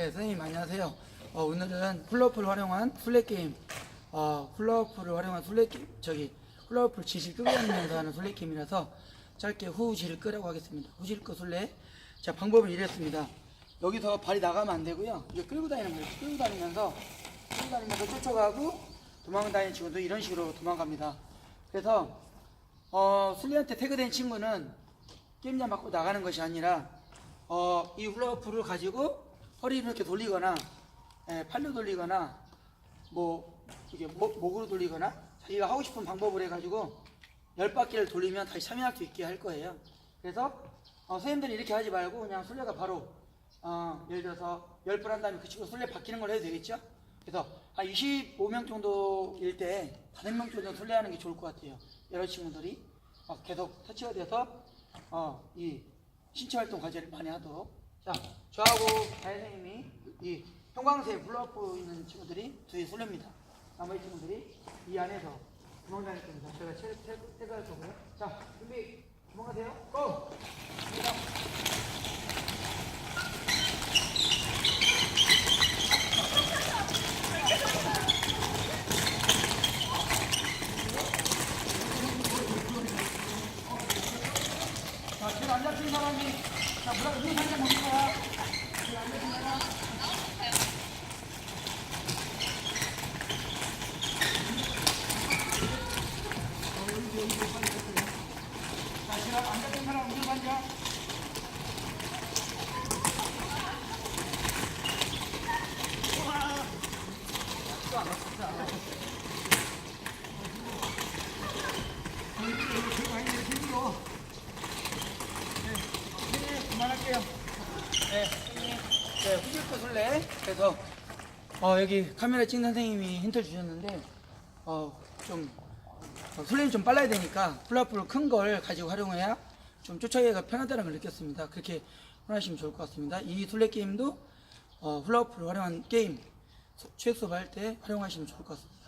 네, 선생님 안녕하세요. 어, 오늘은 훌러프를 활용한 술래 게임, 어, 훌러프를 활용한 술래 게임, 저기 훌러프를 지실 끄고 다니면서 하는 술래 게임이라서 짧게 후지를 끄라고 하겠습니다. 후지를 끄 술래. 자, 방법은 이랬습니다. 여기서 발이 나가면 안 되고요. 이게 끌고 다니는 거예요. 끌고 다니면서 끌고 다니면서 쫓아가고 도망다니는 친구도 이런 식으로 도망갑니다. 그래서 어, 술래한테 태그된 친구는 게임장 받고 나가는 것이 아니라 어, 이 훌러프를 가지고 허리를 이렇게 돌리거나 예, 팔로 돌리거나 뭐 이게 목, 목으로 돌리거나 자기가 하고 싶은 방법을 해가지고 열 바퀴를 돌리면 다시 참여할 수 있게 할 거예요. 그래서 어, 선생님들이 이렇게 하지 말고 그냥 술래가 바로 어, 예를 들어서 열 번 한 다음에 그 친구 술래 바뀌는 걸 해도 되겠죠? 그래서 한 25명 정도일 때 5명 정도 술래하는 게 좋을 것 같아요. 여러 친구들이 어, 계속 터치가 돼서 어, 이 신체 활동 과제를 많이 하도록. 자, 저하고 달 선생님이 이 형광색 블러프 있는 친구들이 둘이 술래입니다. 나머지 친구들이 이 안에서 도망다닐 겁니다. 제가 체- 체- 체크할 거고요. 자, 준비, 도망가세요. 고! 갑니다. 자, 지금 안 잡힌 사람이, 지금 안 잡힌 사람. 자, 지금 안 잡힌 사람 무조건 앉아. 네, 그만할게요. 네, 네, 후질거 술래. 그래서 어, 여기 카메라 찍는 선생님이 힌트를 주셨는데 어, 좀 어, 술래는 좀 빨라야 되니까 플라프를 큰걸 가지고 활용해야 좀 쫓아가기가 편하다는 걸 느꼈습니다. 그렇게 활용하시면 좋을 것 같습니다. 이 술래 게임도 어, 플라프를 활용한 게임 취획 수업 할때 활용하시면 좋을 것 같습니다.